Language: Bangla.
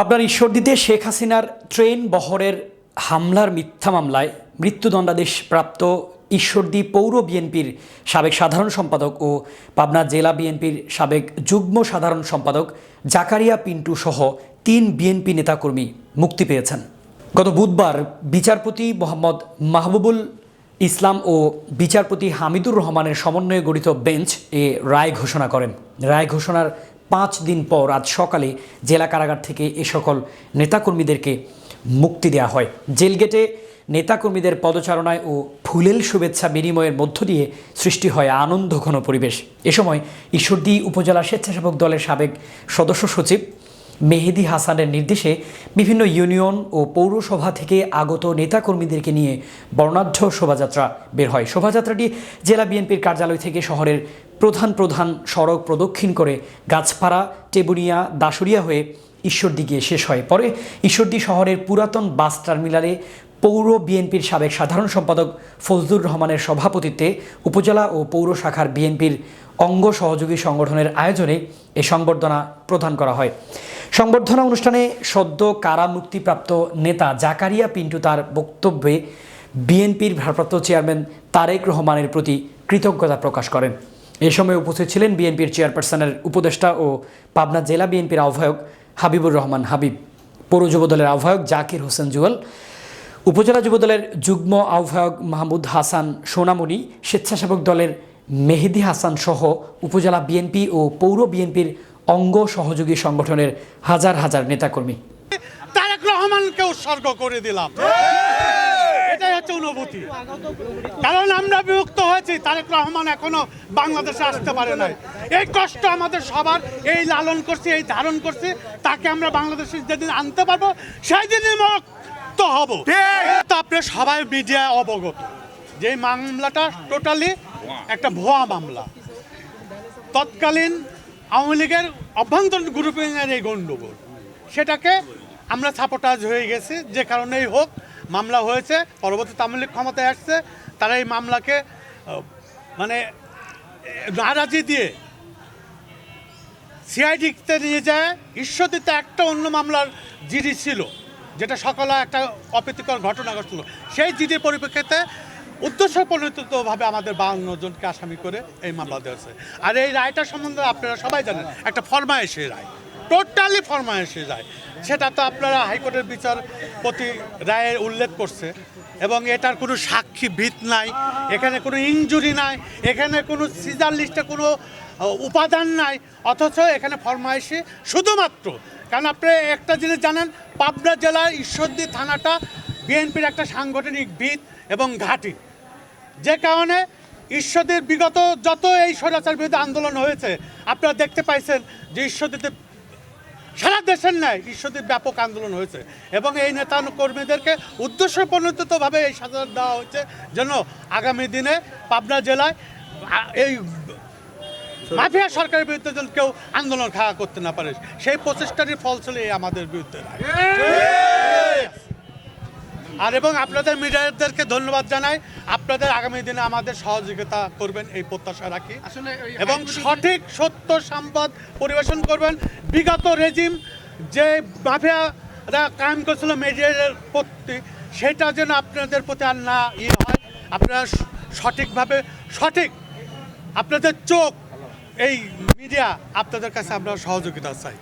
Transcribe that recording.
পাবনার ঈশ্বরদীতে শেখ হাসিনার ট্রেন বহরের হামলার মিথ্যা মামলায় মৃত্যুদণ্ডাদেশ প্রাপ্ত ঈশ্বরদী পৌর বিএনপির সাবেক সাধারণ সম্পাদক ও পাবনা জেলা বিএনপির সাবেক যুগ্ম সাধারণ সম্পাদক জাকারিয়া পিন্টু সহ তিন বিএনপি নেতাকর্মী মুক্তি পেয়েছেন। গত বুধবার বিচারপতি মোহাম্মদ মাহবুবুল ইসলাম ও বিচারপতি হামিদুর রহমানের সমন্বয়ে গঠিত বেঞ্চ এ রায় ঘোষণা করেন। রায় ঘোষণার পাঁচ দিন পর আজ সকালে জেলা কারাগার থেকে এ সকল নেতাকর্মীদেরকে মুক্তি দেওয়া হয়। জেলগেটে নেতাকর্মীদের পদচারণায় ও ফুলেল শুভেচ্ছা বিনিময়ের মধ্য দিয়ে সৃষ্টি হয় আনন্দ ঘন পরিবেশ। এ সময় ঈশ্বরদী উপজেলা স্বেচ্ছাসেবক দলের সাবেক সদস্য সচিব মেহেদি হাসানের নির্দেশে বিভিন্ন ইউনিয়ন ও পৌরসভা থেকে আগত নেতাকর্মীদেরকে নিয়ে বর্ণাঢ্য শোভাযাত্রা বের হয়। শোভাযাত্রাটি জেলা বিএনপির কার্যালয় থেকে শহরের প্রধান প্রধান সড়ক প্রদক্ষিণ করে গাছপাড়া, টেবুনিয়া দাসুরিয়া হয়ে ঈশ্বরদী গিয়ে শেষ হয়। পরে ঈশ্বরদী শহরের পুরাতন বাস টার্মিনালে পৌর বিএনপির সাবেক সাধারণ সম্পাদক ফজলুর রহমানের সভাপতিত্বে উপজেলা ও পৌর শাখার বিএনপির অঙ্গ সহযোগী সংগঠনের আয়োজনে এ সংবর্ধনা প্রদান করা হয়। সংবর্ধনা অনুষ্ঠানে সদ্য কারা মুক্তিপ্রাপ্ত নেতা জাকারিয়া পিন্টু তার বক্তব্যে বিএনপির ভারপ্রাপ্ত চেয়ারম্যান তারেক রহমানের প্রতি কৃতজ্ঞতা প্রকাশ করেন। এ সময় উপস্থিত ছিলেন বিএনপির চেয়ারপারসনের উপদেষ্টা ও পাবনা জেলা বিএনপির আহ্বায়ক হাবিবুর রহমান হাবিব, পৌর যুবদলের আহ্বায়ক জাকির হোসেন জুয়েল, উপজেলা যুবদলের যুগ্ম আহ্বায়ক মাহমুদ হাসান সোনামণি, স্বেচ্ছাসেবক দলের মেহেদি হাসান সহ উপজেলা বিএনপি ও পৌর বিএনপির অঙ্গ সহযোগী সংগঠনের হাজার হাজার নেতাকর্মী। তারেক রহমানকে উৎসর্গ করে দিলাম। হচ্ছে অনুভূতি। কারণ আমরা বিভক্ত হয়েছি, তারেক রহমান এখনও বাংলাদেশে আসতে পারে নাই। এই কষ্ট আমাদের সবার, এই লালন করছি, এই ধারণ করছি, তাকে আমরা বাংলাদেশে যেদিন আনতে পারব সেই দিনই মুক্ত হব। তো আপনি সবাই মিডিয়া অবগত। যে মামলাটা টোটালি একটা ভুয়া মামলা। তৎকালীন আওয়ামী লীগের অভ্যন্তরীণ গ্রুপিংয়ের এই গণ্ডগোল। সেটাকে আমরা সাপোর্টাজ হয়ে গেছি, যে কারণেই হোক মামলা হয়েছে, পরবর্তী তামিল ক্ষমতায় আসছে, তারা এই মামলাকে মানে নারাজি দিয়ে সিআইডিতে নিয়ে যায়। ঈশ্বরদীতে একটা অন্য মামলার জিডি ছিল, যেটা সকালে একটা অপ্রীতিকর ঘটনা ঘটছিল। সেই জিডির পরিপ্রেক্ষিতে উদ্দেশ্য পরিণতভাবে আমাদের বাউন্ন জনকে আসামি করে এই মামলা দেওয়া হয়েছে। আর এই রায়টা সম্বন্ধে আপনারা সবাই জানেন, একটা ফরমায়েশি রায়, টোটালি ফরমায়েশি রায়। সেটা তো আপনারা হাইকোর্টের বিচারপতি রায়ের উল্লেখ করছে। এবং এটার কোনো সাক্ষী ভিত নাই, এখানে কোনো ইনজুরি নাই, এখানে কোনো সিজার লিস্টে কোনো উপাদান নাই, অথচ এখানে ফরমাইশি শুধুমাত্র। কারণ আপনি একটা জিনিস জানেন, পাবনা জেলার ঈশ্বরদী থানাটা বিএনপির একটা সাংগঠনিক ভিত এবং ঘাঁটি। যে কারণে ঈশ্বরদীর বিগত যত এই স্বৈরাচার বিরুদ্ধে আন্দোলন হয়েছে, আপনারা দেখতে পাইছেন যে ঈশ্বরদীতে সারা দেশের ন্যায় ঈশ্বরদীর ব্যাপক আন্দোলন হয়েছে এবং এই নেতা কর্মীদেরকে উদ্দেশ্য প্রণোদিতভাবে এই সাজা দেওয়া হয়েছে যেন আগামী দিনে পাবনা জেলায় এই মাফিয়া সরকারের বিরুদ্ধে যেন কেউ আন্দোলন খাওয়া করতে না পারে। সেই প্রচেষ্টারই ফল ছিল এই আমাদের বিরুদ্ধে। আর এবং আপনাদের মিডিয়াদেরকে ধন্যবাদ জানাই। আপনাদের আগামী দিনে আমাদের সহযোগিতা করবেন এই প্রত্যাশা রাখি। এবং সঠিক সত্য সংবাদ পরিবেশন করবেন। বিগত রেজিম যে মাফিয়ারা কায়েম করেছিল মিডিয়ার প্রতি, সেটা যেন আপনাদের প্রতি আর না ইয়ে হয়। আপনারা সঠিকভাবে, সঠিক আপনাদের চোখ, এই মিডিয়া আপনাদের কাছে আমরা সহযোগিতা চাই।